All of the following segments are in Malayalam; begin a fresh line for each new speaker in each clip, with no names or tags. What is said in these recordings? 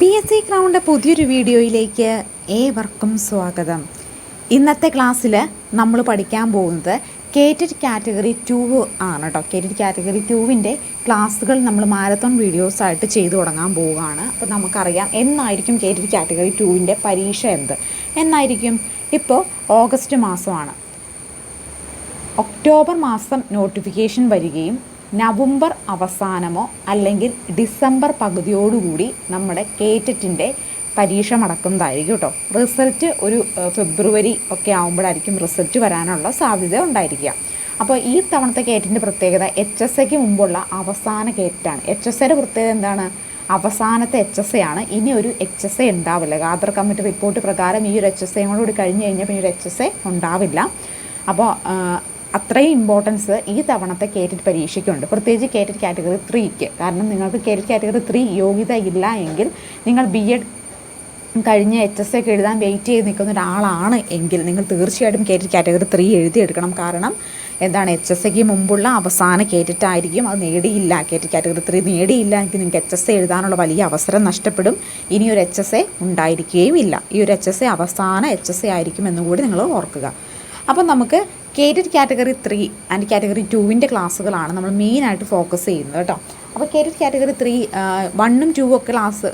പി എസ് സി ക്രൗണ്ട് പുതിയൊരു വീഡിയോയിലേക്ക് ഏവർക്കും സ്വാഗതം. ഇന്നത്തെ ക്ലാസ്സിൽ നമ്മൾ പഠിക്കാൻ പോകുന്നത് കേറ്റഡ് കാറ്റഗറി ടു ആണ് കേട്ടോ കേറ്റഡ് കാറ്റഗറി ടുവിന്റെ ക്ലാസ്സുകൾ നമ്മൾ മാരത്തോൺ വീഡിയോസായിട്ട് ചെയ്തു തുടങ്ങാൻ പോവുകയാണ്. അപ്പോൾ നമുക്കറിയാം എന്നായിരിക്കും കേറ്റഡ് കാറ്റഗറി ടുവിന്റെ പരീക്ഷ എന്ത്? എന്നായിരിക്കും? ഇപ്പോൾ ഓഗസ്റ്റ് മാസമാണ്. ഒക്ടോബർ മാസം നോട്ടിഫിക്കേഷൻ വരികയും നവംബർ അവസാനമോ അല്ലെങ്കിൽ ഡിസംബർ പകുതിയോടുകൂടി നമ്മുടെ കേറ്ററ്റിന്റെ പരീക്ഷ നടക്കുന്നതായിരിക്കും കേട്ടോ. റിസൾട്ട് ഒരു ഫെബ്രുവരി ഒക്കെ ആകുമ്പോഴായിരിക്കും റിസൾട്ട് വരാനുള്ള സാധ്യത ഉണ്ടായിരിക്കുക. അപ്പോൾ ഈ തവണത്തെ കേറ്റിന്റെ പ്രത്യേകത എച്ച് എസ് എക്ക് മുമ്പുള്ള അവസാന കേറ്റാണ്. എച്ച് എസ് എയുടെ പ്രത്യേകത എന്താണ്? അവസാനത്തെ എച്ച് എസ് എ ആണ്. ഇനി ഒരു എച്ച് എസ് എ ഉണ്ടാവില്ല. ആധാർ കമ്മിറ്റി റിപ്പോർട്ട് പ്രകാരം ഈ ഒരു എച്ച് എസ് എയും കൂടി കഴിഞ്ഞ് കഴിഞ്ഞാൽ പിന്നെ ഒരു എച്ച് എസ് എ ഉണ്ടാവില്ല. അപ്പോൾ അത്രയും ഇമ്പോർട്ടൻസ് ഈ തവണത്തെ കേറ്റഡ് പരീക്ഷയ്ക്കുണ്ട്. പ്രത്യേകിച്ച് കേറ്റഡ് കാറ്റഗറി ത്രീക്ക് കാരണം നിങ്ങൾക്ക് കേറ്റഡ് കാറ്റഗറി ത്രീ യോഗ്യത ഇല്ല എങ്കിൽ നിങ്ങൾ ബി എഡ് കഴിഞ്ഞ് എച്ച് എസ് ഒക്കെ എഴുതാൻ വെയിറ്റ് ചെയ്ത് നിൽക്കുന്ന ഒരാളാണ് എങ്കിൽ നിങ്ങൾ തീർച്ചയായിട്ടും കേറ്റഡ് കാറ്റഗറി ത്രീ എഴുതിയെടുക്കണം. കാരണം എന്താണ് എച്ച് എസ് എക്ക് മുമ്പുള്ള അവസാന കേറ്റിട്ടായിരിക്കും അത് നേടിയില്ല. കേറ്റഡ് കാറ്റഗറി ത്രീ നേടിയില്ല എങ്കിൽ നിങ്ങൾക്ക് എച്ച് എസ് എഴുതാനുള്ള വലിയ അവസരം നഷ്ടപ്പെടും. ഇനി ഒരു എച്ച് എസ് എ ഉണ്ടായിരിക്കുകയും ഇല്ല ഈ ഒരു എച്ച് എസ് എ അവസാന എച്ച് എസ് എ ആയിരിക്കും എന്നുകൂടി നിങ്ങൾ ഓർക്കുക. അപ്പം നമുക്ക് കേറ്റഡ് കാറ്റഗറി ത്രീ ആൻഡ് കാറ്റഗറി ടുവിന്റെ ക്ലാസ്സുകളാണ് നമ്മൾ മെയിനായിട്ട് ഫോക്കസ് ചെയ്യുന്നത് കേട്ടോ. അപ്പോൾ കേറ്റഡ് കാറ്റഗറി ത്രീ വണ്ണും ടൂവും ഒക്കെ ക്ലാസ്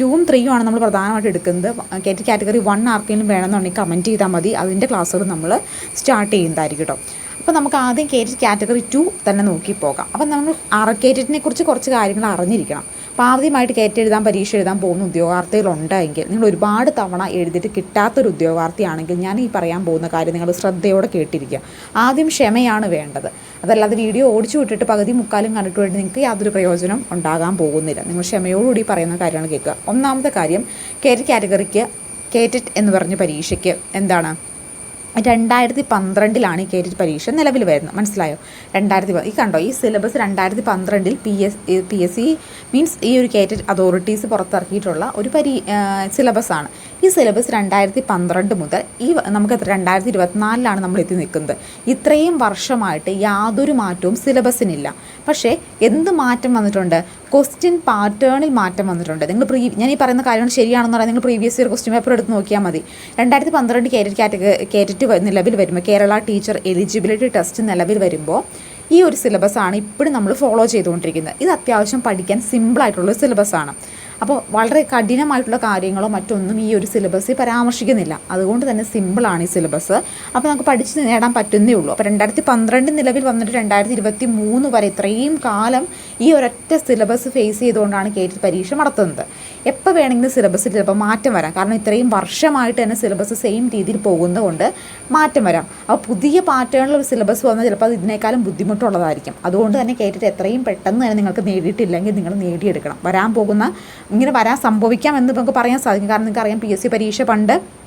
ടൂവും ത്രീയും ആണ് നമ്മൾ പ്രധാനമായിട്ട് എടുക്കുന്നത്. കേറ്റഡ് കാറ്റഗറി വൺ ആർക്കെങ്കിലും വേണമെന്നുണ്ടെങ്കിൽ കമന്റ് ചെയ്താൽ മതി. അതിന്റെ ക്ലാസ്സുകൾ നമ്മൾ സ്റ്റാർട്ട് ചെയ്യുന്നതായിരിക്കും കേട്ടോ. അപ്പോൾ നമുക്ക് ആദ്യം കേറ്റഡ് കാറ്റഗറി ടു തന്നെ നോക്കി പോകാം. അപ്പോൾ നമ്മൾ അറ കേറ്റഡിനെ കുറിച്ച് കുറച്ച് കാര്യങ്ങൾ അറിഞ്ഞിരിക്കണം. അപ്പോൾ ആദ്യമായിട്ട് കയറ്റി എഴുതാൻ പരീക്ഷ എഴുതാൻ പോകുന്ന ഉദ്യോഗാർത്ഥികളുണ്ടെങ്കിൽ നിങ്ങൾ ഒരുപാട് തവണ എഴുതിയിട്ട് കിട്ടാത്തൊരു ഉദ്യോഗാർത്ഥിയാണെങ്കിൽ ഞാൻ ഈ പറയാൻ പോകുന്ന കാര്യം നിങ്ങൾ ശ്രദ്ധയോടെ കേട്ടിരിക്കുക. ആദ്യം ക്ഷമയാണ് വേണ്ടത്. അതല്ലാതെ വീഡിയോ ഓടിച്ചു വിട്ടിട്ട് പകുതി മുക്കാലും കണ്ടിട്ട് വേണ്ടി നിങ്ങൾക്ക് യാതൊരു പ്രയോജനം ഉണ്ടാകാൻ പോകുന്നില്ല. നിങ്ങൾ ക്ഷമയോടുകൂടി പറയുന്ന കാര്യങ്ങൾ കേൾക്കുക. ഒന്നാമത്തെ കാര്യം കേറ്റ് കാറ്റഗറിക്ക് കേറ്ററ്റ് എന്ന് പറഞ്ഞ പരീക്ഷയ്ക്ക് എന്താണ്? രണ്ടായിരത്തി പന്ത്രണ്ടിലാണ് ഈ കേരറ്റ് പരീക്ഷ നിലവിൽ വരുന്നത്. മനസ്സിലായോ? രണ്ടായിരത്തി ഈ കണ്ടോ ഈ സിലബസ് രണ്ടായിരത്തി പന്ത്രണ്ടിൽ P S P S C means ഈ ഒരു കേറ്റഡ് അതോറിറ്റീസ് പുറത്തിറക്കിയിട്ടുള്ള ഒരു പരീ സിലബസാണ് ഈ സിലബസ് രണ്ടായിരത്തി പന്ത്രണ്ട് മുതൽ ഈ നമുക്ക് രണ്ടായിരത്തി ഇരുപത്തിനാലിലാണ് നമ്മൾ എത്തി നിൽക്കുന്നത്. ഇത്രയും വർഷമായിട്ട് യാതൊരു മാറ്റവും സിലബസിനില്ല പക്ഷേ എന്ത് മാറ്റം വന്നിട്ടുണ്ട്? ക്വസ്റ്റ്യൻ പാറ്റേണിൽ മാറ്റം വന്നിട്ടുണ്ട്. നിങ്ങൾ പ്രീ ഞാൻ ഈ പറയുന്ന കാര്യങ്ങൾ ശരിയാണെന്ന് പറയാൻ നിങ്ങൾ പ്രീവിയസ് ഇയർ ക്വസ്റ്റ്യൻ പേപ്പർ എടുത്ത് നോക്കിയാൽ മതി. രണ്ടായിരത്തി പന്ത്രണ്ട് കേരറ്റ് കാറ്റഗറി കേരറ്റ് നിലവിൽ വരുമ്പോൾ കേരള ടീച്ചർ എലിജിബിലിറ്റി ടെസ്റ്റ് നിലവിൽ വരുമ്പോൾ ഈ ഒരു സിലബസ് ആണ് ഇപ്പോഴും നമ്മൾ ഫോളോ ചെയ്തുകൊണ്ടിരിക്കുന്നത്. ഇത് അത്യാവശ്യം പഠിക്കാൻ സിമ്പിളായിട്ടുള്ള സിലബസാണ്. അപ്പോൾ വളരെ കഠിനമായിട്ടുള്ള കാര്യങ്ങളോ മറ്റൊന്നും ഈ ഒരു സിലബസിൽ പരാമർശിക്കുന്നില്ല. അതുകൊണ്ട് തന്നെ സിമ്പിളാണ് ഈ സിലബസ് അപ്പോൾ നമുക്ക് പഠിച്ച് നേടാൻ പറ്റുന്നേ ഉള്ളൂ. അപ്പോൾ രണ്ടായിരത്തി പന്ത്രണ്ട് നിലവിൽ വന്നിട്ട് രണ്ടായിരത്തി ഇരുപത്തി മൂന്ന് വരെ ഇത്രയും കാലം ഈ ഒരൊറ്റ സിലബസ് ഫേസ് ചെയ്തുകൊണ്ടാണ് കേറ്റ് പരീക്ഷ നടത്തുന്നത്. എപ്പോൾ വേണമെങ്കിലും സിലബസിൽ ചിലപ്പോൾ മാറ്റം വരാം. കാരണം ഇത്രയും വർഷമായിട്ട് തന്നെ സിലബസ് സെയിം രീതിയിൽ പോകുന്നതുകൊണ്ട് മാറ്റം വരാം. അപ്പോൾ പുതിയ പാറ്റേണിൽ ഒരു സിലബസ് വന്നാൽ ചിലപ്പോൾ അത് ഇതിനേക്കാളും ബുദ്ധിമുട്ടുള്ളതായിരിക്കും. അതുകൊണ്ട് തന്നെ കേട്ടിട്ട് എത്രയും പെട്ടെന്ന് തന്നെ നിങ്ങൾക്ക് നേടിയിട്ടില്ലെങ്കിൽ നിങ്ങൾ നേടിയെടുക്കണം. വരാൻ പോകുന്ന ഇങ്ങനെ വരാൻ സംഭവിക്കാം എന്ന് നമുക്ക് പറയാൻ സാധിക്കും. കാരണം നിങ്ങൾക്ക് അറിയാം പി എസ് സി പരീക്ഷ പണ്ട്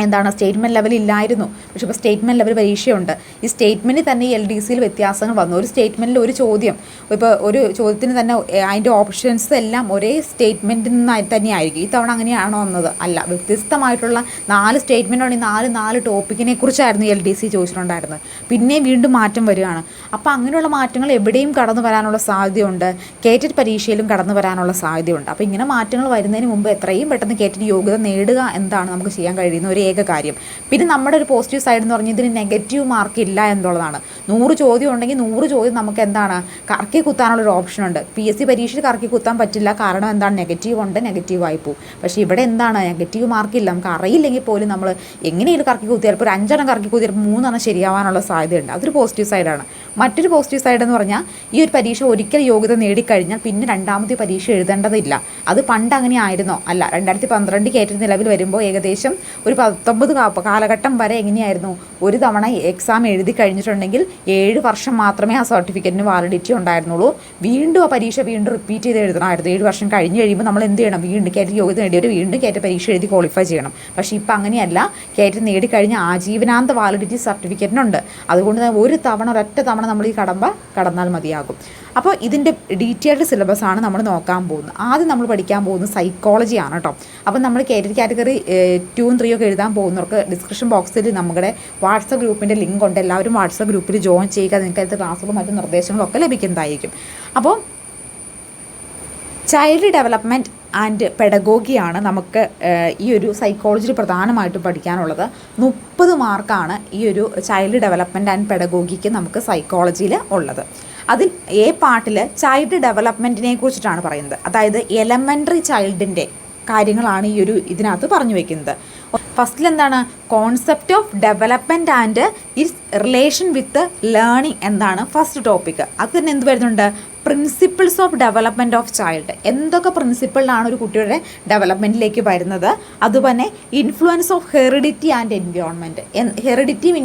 എന്താണ് സ്റ്റേറ്റ്മെന്റ് ലെവൽ ഇല്ലായിരുന്നു. പക്ഷേ ഇപ്പോൾ സ്റ്റേറ്റ്മെന്റ് ലെവൽ പരീക്ഷയുണ്ട്. ഈ സ്റ്റേറ്റ്മെന്റിൽ തന്നെ എൽ ഡി സിയിൽ വ്യത്യാസങ്ങൾ വന്നു. ഒരു സ്റ്റേറ്റ്മെന്റിൽ ഒരു ചോദ്യം. ഇപ്പോൾ ഒരു ചോദ്യത്തിന് തന്നെ അതിന്റെ ഓപ്ഷൻസ് എല്ലാം ഒരേ സ്റ്റേറ്റ്മെന്റിൽ നിന്ന് തന്നെയായിരിക്കും. ഈ തവണ അങ്ങനെയാണോ എന്നത്? അല്ല വ്യത്യസ്തമായിട്ടുള്ള നാല് സ്റ്റേറ്റ്മെന്റ് ഉണ്ടെങ്കിൽ നാല് നാല് ടോപ്പിക്കിനെ കുറിച്ചായിരുന്നു എൽ ഡി സി ചോദിച്ചിട്ടുണ്ടായിരുന്നത്. പിന്നെ വീണ്ടും മാറ്റം വരികയാണ്. അപ്പോൾ അങ്ങനെയുള്ള മാറ്റങ്ങൾ എവിടെയും കടന്നു വരാനുള്ള സാധ്യതയുണ്ട്. കേറ്റഡ് പരീക്ഷയിലും കടന്നു വരാനുള്ള സാധ്യതയുണ്ട്. അപ്പോൾ ഇങ്ങനെ മാറ്റങ്ങൾ വരുന്നതിന് മുമ്പ് എത്രയും പെട്ടെന്ന് കേറ്റഡ് യോഗ്യത നേടുക എന്താണ് നമുക്ക് ചെയ്യാൻ കഴിയുന്ന ഒരു ഏക കാര്യം. പിന്നെ നമ്മുടെ ഒരു പോസിറ്റീവ് സൈഡ് എന്ന് പറഞ്ഞാൽ ഇതിന് നെഗറ്റീവ് മാർക്ക് ഇല്ല എന്നുള്ളതാണ്. നൂറ് ചോദ്യം ഉണ്ടെങ്കിൽ നൂറ് ചോദ്യം നമുക്ക് എന്താണ്? കറക്കി കുത്താനുള്ള ഒരു ഓപ്ഷൻ ഉണ്ട്. പി എസ് സി പരീക്ഷയിൽ കറക്കി കുത്താൻ പറ്റില്ല. കാരണം എന്താണ്? നെഗറ്റീവ് ഉണ്ട് നെഗറ്റീവ് ആയി പോകും. പക്ഷേ ഇവിടെ എന്താണ്? നെഗറ്റീവ് മാർക്ക് ഇല്ല. നമുക്ക് അറിയില്ലെങ്കിൽ പോലും നമ്മൾ എങ്ങനെയും കറക്കി കുത്തിയാൽ ഇപ്പോൾ ഒരു അഞ്ചെണ്ണം കറക്കി കുത്തിയാൽ മൂന്നെണ്ണം ശരിയാവാനുള്ള സാധ്യതയുണ്ട്. അതൊരു പോസിറ്റീവ് സൈഡാണ് മറ്റൊരു പോസിറ്റീവ് സൈഡ് എന്ന് പറഞ്ഞാൽ ഈ ഒരു പരീക്ഷ ഒരിക്കൽ യോഗ്യത നേടിക്കഴിഞ്ഞാൽ പിന്നെ രണ്ടാമത്തെ പരീക്ഷ എഴുതേണ്ടതില്ല. അത് പണ്ട് അങ്ങനെ ആയിരുന്നോ? അല്ല രണ്ടായിരത്തി പന്ത്രണ്ട് കയറ്റി നിലവിൽ വരുമ്പോൾ ഏകദേശം ഒരു പത്തൊമ്പത് കാലഘട്ടം വരെ എങ്ങനെയായിരുന്നു? ഒരു തവണ എക്സാം എഴുതി കഴിഞ്ഞിട്ടുണ്ടെങ്കിൽ ഏഴ് വർഷം മാത്രമേ ആ സർട്ടിഫിക്കറ്റിന് വാലിഡിറ്റി ഉണ്ടായിരുന്നുള്ളൂ. വീണ്ടും ആ പരീക്ഷ വീണ്ടും റിപ്പീറ്റ് ചെയ്ത് എഴുതണമായിരുന്നു. ഏഴ് വർഷം കഴിഞ്ഞ് കഴിയുമ്പോൾ നമ്മൾ എന്ത് ചെയ്യണം? വീണ്ടും കയറ്റി യോഗ്യത നേടിയവർ വീണ്ടും കയറ്റ പരീക്ഷ എഴുതി ക്വാളിഫൈ ചെയ്യണം. പക്ഷേ ഇപ്പം അങ്ങനെയല്ല. കയറ്റി നേടിക്കഴിഞ്ഞ ആജീവനാന്ത വാലിഡിറ്റി സർട്ടിഫിക്കറ്റിനുണ്ട് അതുകൊണ്ട് തന്നെ ഒരു തവണ ഒരൊറ്റ തവണ നമ്മൾ ഈ കടമ്പ കടന്നാൽ മതിയാകും. അപ്പോൾ ഇതിന്റെ ഡീറ്റെയിൽഡ് സിലബസ് ആണ് നമ്മൾ നോക്കാൻ പോകുന്നത്. ആദ്യം നമ്മൾ പഠിക്കാൻ പോകുന്നത് സൈക്കോളജിയാണ് കേട്ടോ. അപ്പോൾ നമ്മൾ കേറ്റഡ് കാറ്റഗറി ടൂവും ത്രീ ഒക്കെ എഴുതാൻ പോകുന്നവർക്ക് ഡിസ്ക്രിപ്ഷൻ ബോക്സിൽ നമ്മുടെ വാട്സപ്പ് ഗ്രൂപ്പിന്റെ ലിങ്ക് ഉണ്ട്. എല്ലാവരും വാട്സപ്പ് ഗ്രൂപ്പിൽ ജോയിൻ ചെയ്യുക. നിങ്ങൾക്ക് അതിന്റെ ക്ലാസ്സുകളും മറ്റു നിർദ്ദേശങ്ങളും ഒക്കെ ലഭിക്കുന്നതായിരിക്കും. അപ്പോൾ ചൈൽഡ് ഡെവലപ്മെന്റ് ആൻഡ് പെഡഗോഗിയാണ് നമുക്ക് ഈ ഒരു സൈക്കോളജിയിൽ പ്രധാനമായിട്ടും പഠിക്കാനുള്ളത്. മുപ്പത് മാർക്കാണ് ഈ ഒരു ചൈൽഡ് ഡെവലപ്മെന്റ് ആൻഡ് പെഡഗോഗിക്ക് നമുക്ക് സൈക്കോളജിയിൽ ഉള്ളത്. അതിൽ എ പാർട്ടിൽ ചൈൽഡ് ഡെവലപ്മെന്റിനെ കുറിച്ചിട്ടാണ് പറയുന്നത്. അതായത് എലമെന്ററി ചൈൽഡിന്റെ കാര്യങ്ങളാണ് ഈ ഒരു ഇതിനകത്ത് പറഞ്ഞു വെക്കുന്നത്. ഫസ്റ്റിൽ എന്താണ്? Concept of development and its relation with learning എന്താണ് ഫസ്റ്റ് ടോപ്പിക് അത് തന്നെ എന്ത് വരുന്നുണ്ട്? Principles of development of child എന്തൊക്കെ പ്രിൻസിപ്പിളിലാണ് ഒരു കുട്ടിയുടെ ഡെവലപ്മെന്റിലേക്ക് വരുന്നത്? അതുപോലെ influence of heredity and environment ഹെറിഡിറ്റിയും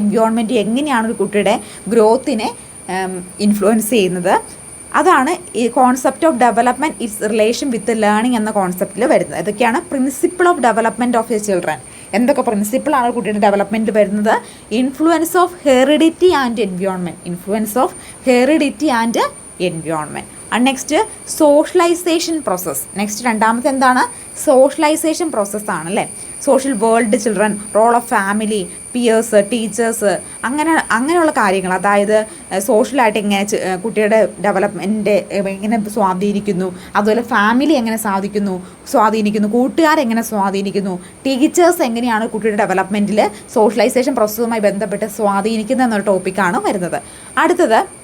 environment എങ്ങനെയാണ് ഒരു കുട്ടിയുടെ ഗ്രോത്തിനെ ഇൻഫ്ലുവൻസ് ചെയ്യുന്നത്? അതാണ് ഈ concept of development its relation with learning എന്ന കോൺസെപ്റ്റിൽ വരുന്നത്. ഇതൊക്കെയാണ് principle of development of a children എന്തൊക്കെ പ്രിൻസിപ്പിളാണ് കുട്ടിയുടെ ഡെവലപ്മെന്റ് വരുന്നത്? Influence of heredity and environment influence of heredity and environment next socialisation process next രണ്ടാമത്തെ എന്താണ്? സോഷ്യലൈസേഷൻ പ്രോസസ്സാണ് അല്ലേ? Social world children role of family peers teachers അങ്ങനെ അങ്ങനെയുള്ള കാര്യങ്ങൾ. അതായത് സോഷ്യലായിട്ട് എങ്ങനെ കുട്ടിയുടെ ഡെവലപ്മെന്റ് എങ്ങനെ സ്വാധീനിക്കുന്നു. അതുപോലെ ഫാമിലി എങ്ങനെ സാധിക്കുന്നു സ്വാധീനിക്കുന്നു. കൂട്ടുകാരെങ്ങനെ സ്വാധീനിക്കുന്നു? ടീച്ചേഴ്സ് എങ്ങനെയാണ് കുട്ടിയുടെ ഡെവലപ്മെന്റിൽ സോഷ്യലൈസേഷൻ പ്രോസസ്സുമായി ബന്ധപ്പെട്ട് സ്വാധീനിക്കുന്നത് എന്നൊരു ടോപ്പിക്കാണ് വരുന്നത്. അടുത്തത്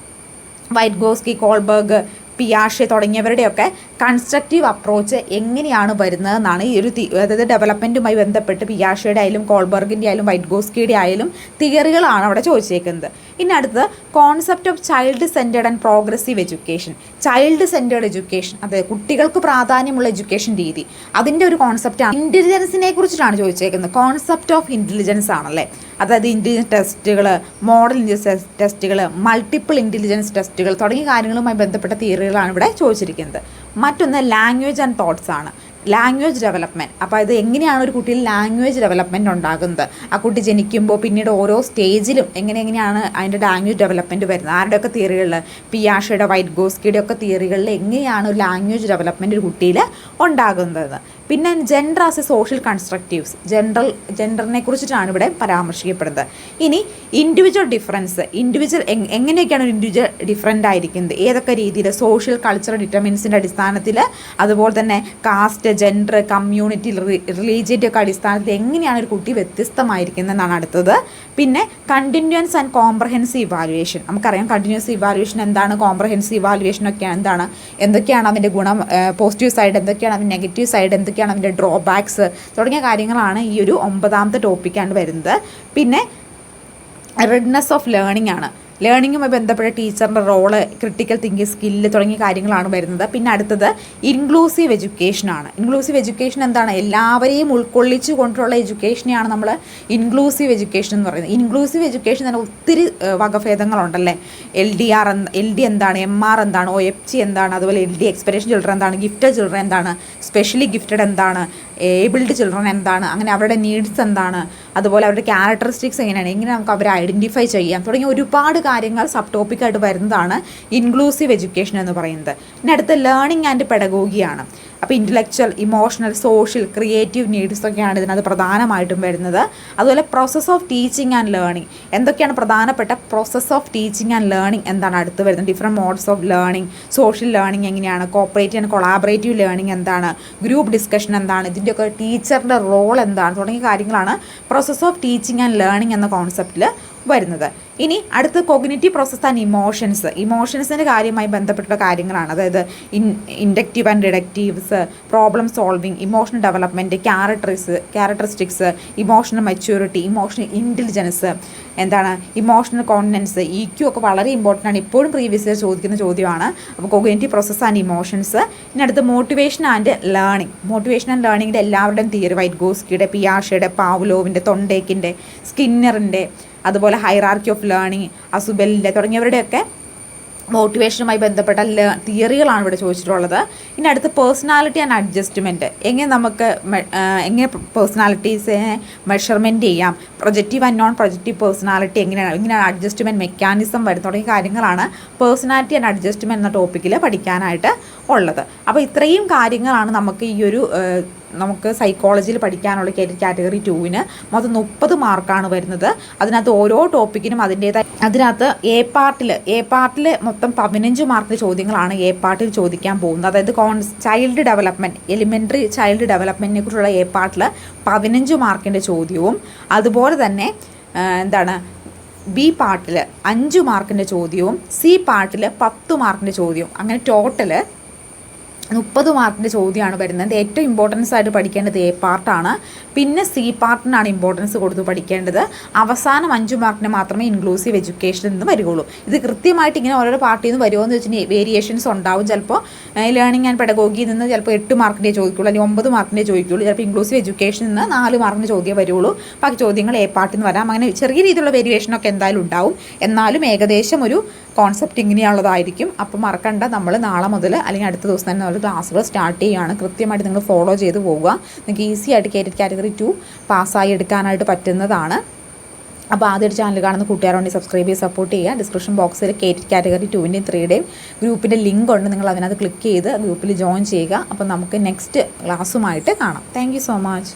വൈറ്റ് ഗോസ്കി കോൾബർഗ് പിയാഷെ തുടങ്ങിയവരുടെയൊക്കെ കൺസ്ട്രക്റ്റീവ് അപ്രോച്ച് എങ്ങനെയാണ് വരുന്നതെന്നാണ് ഈ ഒരു അതായത് ഡെവലപ്മെന്റുമായി ബന്ധപ്പെട്ട് പിയാഷയുടെ ആയാലും കോൾബർഗിന്റെ ആയാലും വൈറ്റ് ഗോസ്കിയുടെ ആയാലും തിയറികളാണ് അവിടെ ചോദിച്ചേക്കുന്നത്. ഇനി അടുത്തത് concept of child centred and progressive education child centred education അതായത് കുട്ടികൾക്ക് പ്രാധാന്യമുള്ള എഡ്യൂക്കേഷൻ രീതി. അതിന്റെ ഒരു കോൺസെപ്റ്റാണ് ഇന്റലിജൻസിനെ കുറിച്ചിട്ടാണ് ചോദിച്ചേക്കുന്നത്. കോൺസെപ്റ്റ് ഓഫ് ഇന്റലിജൻസ് ആണല്ലേ? അതായത് ഇന്റലിജൻസ് ടെസ്റ്റുകൾ മോഡൽ ഇന്റലിജൻസ് ടെസ്റ്റുകൾ മൾട്ടിപ്പിൾ ഇന്റലിജൻസ് ടെസ്റ്റുകൾ തുടങ്ങിയ കാര്യങ്ങളുമായി ബന്ധപ്പെട്ട തിയറികളാണ് ഇവിടെ ചോദിച്ചിരിക്കുന്നത്. മറ്റൊന്ന് ലാംഗ്വേജ് ആൻഡ് തോട്ട്സ് ആണ്. ലാംഗ്വേജ് ഡെവലപ്മെന്റ് അപ്പോൾ ഇത് എങ്ങനെയാണ് ഒരു കുട്ടിയിൽ ലാംഗ്വേജ് ഡെവലപ്മെന്റ് ഉണ്ടാകുന്നത്? ആ കുട്ടി ജനിക്കുമ്പോൾ പിന്നീട് ഓരോ സ്റ്റേജിലും എങ്ങനെ എങ്ങനെയാണ് അതിന്റെ ലാംഗ്വേജ് ഡെവലപ്മെന്റ് വരുന്നത്? ആരുടെയൊക്കെ തിയറികളിൽ പിയാഷയുടെ വൈറ്റ് ഗോസ്കിയുടെ ഒക്കെ തിയറികളിൽ എങ്ങനെയാണ് ഒരു ലാംഗ്വേജ് ഡെവലപ്മെന്റ് ഒരു കുട്ടിയിൽ ഉണ്ടാകുന്നത്? പിന്നെ gender as a social constructives gender ജെൻഡറിനെ കുറിച്ചിട്ടാണ് ഇവിടെ പരാമർശിക്കപ്പെടുന്നത്. ഇനി ഇൻഡിവിജ്വൽ ഡിഫറൻസ് ഇൻഡിവിജ്വൽ എങ്ങനെയൊക്കെയാണ് ഒരു ഇൻഡിവിജ്വൽ ഡിഫറന്റ് ആയിരിക്കുന്നത്? ഏതൊക്കെ രീതിയിൽ സോഷ്യൽ കൾച്ചറൽ ഡിറ്റർമിൻസിന്റെ അടിസ്ഥാനത്തിൽ അതുപോലെ തന്നെ കാസ്റ്റ് ജെൻഡർ കമ്മ്യൂണിറ്റി റിലീജിയന്റെ ഒക്കെ അടിസ്ഥാനത്തിൽ എങ്ങനെയാണ് ഒരു കുട്ടി വ്യത്യസ്തമായിരിക്കുന്നത് എന്നാണ് അടുത്തത്. പിന്നെ കണ്ടിന്യൂസ് ആൻഡ് കോംപ്രഹെൻസീവ് ഇവാലുവേഷൻ നമുക്കറിയാം കണ്ടിന്യൂസ് ഇവാലുവേഷൻ എന്താണ് കോംപ്രഹെൻസീവ് ഇവാലുവേഷൻ ഒക്കെ എന്താണ് എന്തൊക്കെയാണ് അതിന്റെ ഗുണം പോസിറ്റീവ് സൈഡ് എന്തൊക്കെയാണ് അതിന്റെ നെഗറ്റീവ് സൈഡ് എന്തൊക്കെയാണ് അതിന്റെ ഡ്രോബാക്സ് തുടങ്ങിയ കാര്യങ്ങളാണ് ഈ ഒരു ഒമ്പതാമത്തെ ടോപ്പിക്കാണ് വരുന്നത്. പിന്നെ റെഡ്നെസ് ഓഫ് ലേണിംഗ് ആണ്. ലേണിങ്ങുമായി ബന്ധപ്പെട്ട ടീച്ചറിന്റെ റോൾ ക്രിട്ടിക്കൽ തിങ്കിങ് സ്കില്ല് തുടങ്ങിയ കാര്യങ്ങളാണ് വരുന്നത്. പിന്നെ അടുത്തത് ഇൻക്ലൂസീവ് എഡ്യൂക്കേഷനാണ് ഇൻക്ലൂസീവ് എഡ്യൂക്കേഷൻ എന്താണ്? എല്ലാവരെയും ഉൾക്കൊള്ളിച്ചു കൊണ്ടുള്ള എഡ്യൂക്കേഷനെയാണ് നമ്മൾ ഇൻക്ലൂസീവ് എഡ്യൂക്കേഷൻ എന്ന് പറയുന്നത്. ഇൻക്ലൂസീവ് എഡ്യൂക്കേഷൻ തന്നെ ഒത്തിരി വകഭേദങ്ങളുണ്ടല്ലേ? L D R L D എന്താണ്? എം ആർ എന്താണ്? ഒ എഫ് ജി എന്താണ്? അതുപോലെ എൽ ഡി എക്സ്പെറേഷൻ ചിൽഡ്രൻ എന്താണ്? ഗിഫ്റ്റഡ് ചിൽഡ്രൻ എന്താണ്? സ്പെഷ്യലി ഗിഫ്റ്റഡ് എന്താണ്? ഏബിൾഡ് ചിൽഡ്രൻ എന്താണ് അങ്ങനെ അവരുടെ നീഡ്സ് എന്താണ് അതുപോലെ അവരുടെ ക്യാരക്ടറിസ്റ്റിക്സ് എങ്ങനെയാണ് എങ്ങനെ നമുക്ക് അവരെ ഐഡന്റിഫൈ ചെയ്യാം. തുടങ്ങിയ ഒരുപാട് കാര്യങ്ങൾ സബ് ടോപ്പിക്കായിട്ട് വരുന്നതാണ് ഇൻക്ലൂസീവ് എഡ്യൂക്കേഷൻ എന്ന് പറയുന്നത്. പിന്നെ അടുത്ത ലേണിംഗ് ആൻഡ് പെഡഗോഗിയാണ് അപ്പോൾ intellectual emotional social creative needs ഒക്കെയാണ് ഇതിനകത്ത് പ്രധാനമായിട്ടും വരുന്നത്. അതുപോലെ process of teaching and learning എന്തൊക്കെയാണ് പ്രധാനപ്പെട്ട process of teaching and learning എന്താണ് അടുത്ത് വരുന്നത്? Different modes of learning social learning എങ്ങനെയാണ്? കോപ്പറേറ്റീവ് ആൻഡ് കൊളാബറേറ്റീവ് ലേണിംഗ് എന്താണ്? ഗ്രൂപ്പ് ഡിസ്കഷൻ എന്താണ്? ഇതിന്റെയൊക്കെ ടീച്ചറിന്റെ റോൾ എന്താണ് തുടങ്ങിയ കാര്യങ്ങളാണ് process of teaching and learning എന്ന കോൺസെപ്റ്റിൽ വരുന്നത്. ഇനി അടുത്ത കോഗ്നേറ്റീവ് പ്രോസസ് ആൻഡ് ഇമോഷൻസ് ഇമോഷൻസിന്റെ കാര്യമായി ബന്ധപ്പെട്ട കാര്യങ്ങളാണ്. അതായത് in inductive and deductives problem solving emotional development ക്യാരക്ടറിസ് characteristics emotional maturity emotional intelligence എന്താണ്? ഇമോഷണൽ കോൺഫിഡൻസ് ഇ ക്യൂ ഒക്കെ വളരെ ഇമ്പോർട്ടന്റ് ആണ്. ഇപ്പോഴും പ്രീവിയസ് ഇയർ ചോദിക്കുന്ന ചോദ്യമാണ്. അപ്പോൾ കോഗ്നേറ്റീവ് പ്രോസസ്സ് ആൻഡ് ഇമോഷൻസ് ഇനി അടുത്ത് motivation and learning motivation and ലേണിങ്ങിന്റെ എല്ലാവരുടെയും തിയറി വൈറ്റ് ഗോസ്കിയുടെ പിയാഷയുടെ പാവ്ലോവിന്റെ തൊണ്ടേക്കിന്റെ സ്കിന്നറിന്റെ അതുപോലെ ഹൈറാർക്കി ഓഫ് ലേണിംഗ് അസുബലിന്റെ തുടങ്ങിയവരുടെയൊക്കെ മോട്ടിവേഷനുമായി ബന്ധപ്പെട്ട തിയറികളാണ് ഇവിടെ ചോദിച്ചിട്ടുള്ളത്. ഇനി അടുത്ത് പേഴ്സണാലിറ്റി ആൻഡ് അഡ്ജസ്റ്റ്മെന്റ് എങ്ങനെ നമുക്ക് എങ്ങനെ പേഴ്സണാലിറ്റീസിനെ മെഷർമെന്റ് ചെയ്യാം? Projective and non projective personality എങ്ങനെയാണ്? എങ്ങനെയാണ് അഡ്ജസ്റ്റ്മെന്റ് മെക്കാനിസം വരും തുടങ്ങിയ കാര്യങ്ങളാണ് പേഴ്സണാലിറ്റി ആൻഡ് അഡ്ജസ്റ്റ്മെന്റ് എന്ന ടോപ്പിക്കിൽ പഠിക്കാനായിട്ട് ഉള്ളത്. അപ്പോൾ ഇത്രയും കാര്യങ്ങളാണ് നമുക്ക് ഈ ഒരു നമുക്ക് സൈക്കോളജിയിൽ പഠിക്കാനുള്ള കാറ്റഗറി ടുവിന് മൊത്തം മുപ്പത് മാർക്കാണ് വരുന്നത്. അതിനകത്ത് ഓരോ ടോപ്പിക്കിനും അതിന്റേതായ അതിനകത്ത് എ പാർട്ടിൽ എ പാർട്ടിൽ മൊത്തം പതിനഞ്ച് മാർക്ക് ചോദ്യങ്ങളാണ് എ പാർട്ടിൽ ചോദിക്കാൻ പോകുന്നത്. അതായത് കോൺസ് ചൈൽഡ് ഡെവലപ്മെന്റ് എലിമെന്ററി ചൈൽഡ് ഡെവലപ്മെന്റിനെ കുറിച്ചുള്ള എ പാർട്ടിൽ പതിനഞ്ച് മാർക്കിന്റെ ചോദ്യവും അതുപോലെ തന്നെ എന്താണ് ബി പാർട്ടിൽ അഞ്ച് മാർക്കിന്റെ ചോദ്യവും സി പാർട്ടിൽ പത്ത് മാർക്കിന്റെ ചോദ്യവും. അങ്ങനെ ടോട്ടൽ മുപ്പത് മാർക്കിന്റെ ചോദ്യമാണ് വരുന്നത്. ഏറ്റവും ഇമ്പോർട്ടൻസ് ആയിട്ട് പഠിക്കേണ്ടത് എ പാർട്ടാണ് പിന്നെ സി പാർട്ടിനാണ് ഇമ്പോർട്ടൻസ് കൊടുത്ത് പഠിക്കേണ്ടത്. അവസാനം അഞ്ച് മാർക്കിന് മാത്രമേ ഇൻക്ലൂസീവ് എഡ്യൂക്കേഷൻ നിന്ന് വരികയുള്ളൂ ഇത് കൃത്യമായിട്ട് ഇങ്ങനെ ഓരോ പാർട്ടിയിൽ നിന്ന് വരുമോ എന്ന് വെച്ചിട്ടുണ്ടെങ്കിൽ വേരിയേഷൻസ് ഉണ്ടാവും ചിലപ്പോൾ ലേണിംഗ് ആൻഡ് പെഡഗോഗിയിൽ നിന്ന് ചിലപ്പോൾ എട്ട് മാർക്കിന്റെ ചോദിക്കുള്ളൂ അല്ലെങ്കിൽ ഒമ്പത് മാർക്കിന്റെ ചോദിക്കുള്ളൂ. ചിലപ്പോൾ ഇൻക്ലൂസീവ് എഡ്യൂക്കേഷൻ നിന്ന് നാല് മാർക്കിന്റെ ചോദ്യം വരുള്ളൂ ബാക്കി ചോദ്യങ്ങൾ എ പാർട്ടിൽ നിന്ന് വരാം. അങ്ങനെ ചെറിയ രീതിയിലുള്ള വേരിയേഷനൊക്കെ എന്തായാലും ഉണ്ടാവും. എന്നാലും ഏകദേശം ഒരു കോൺസെപ്റ്റ് ഇങ്ങനെയുള്ളതായിരിക്കും. അപ്പോൾ മറക്കണ്ട നമ്മൾ നാളെ മുതൽ അല്ലെങ്കിൽ അടുത്ത ദിവസം തന്നെ നമ്മൾ ക്ലാസ്സുകൾ സ്റ്റാർട്ട് ചെയ്യുകയാണ്. കൃത്യമായിട്ട് നിങ്ങൾ ഫോളോ ചെയ്ത് പോവുക. നിങ്ങൾക്ക് ഈസി ആയിട്ട് കേറ്റഡ് കാറ്റഗറി ടു പാസ്സായി എടുക്കാനായിട്ട് പറ്റുന്നതാണ്. അപ്പോൾ ആദ്യമായിട്ട് ചാനൽ കാണുന്ന കൂട്ടുകാരുണ്ടെങ്കിൽ സബ്സ്ക്രൈബ് ചെയ്ത് സപ്പോർട്ട് ചെയ്യുക. ഡിസ്ക്രിപ്ഷൻ ബോക്സിൽ കേറ്റ് കാറ്റഗറി ടുവിന്റെയും ത്രീയുടെയും ഗ്രൂപ്പിന്റെ ലിങ്ക് ഉണ്ട്. നിങ്ങൾ അതിനകത്ത് ക്ലിക്ക് ചെയ്ത് ഗ്രൂപ്പിൽ ജോയിൻ ചെയ്യുക. അപ്പോൾ നമുക്ക് നെക്സ്റ്റ് ക്ലാസ്സുമായിട്ട് കാണാം. Thank so much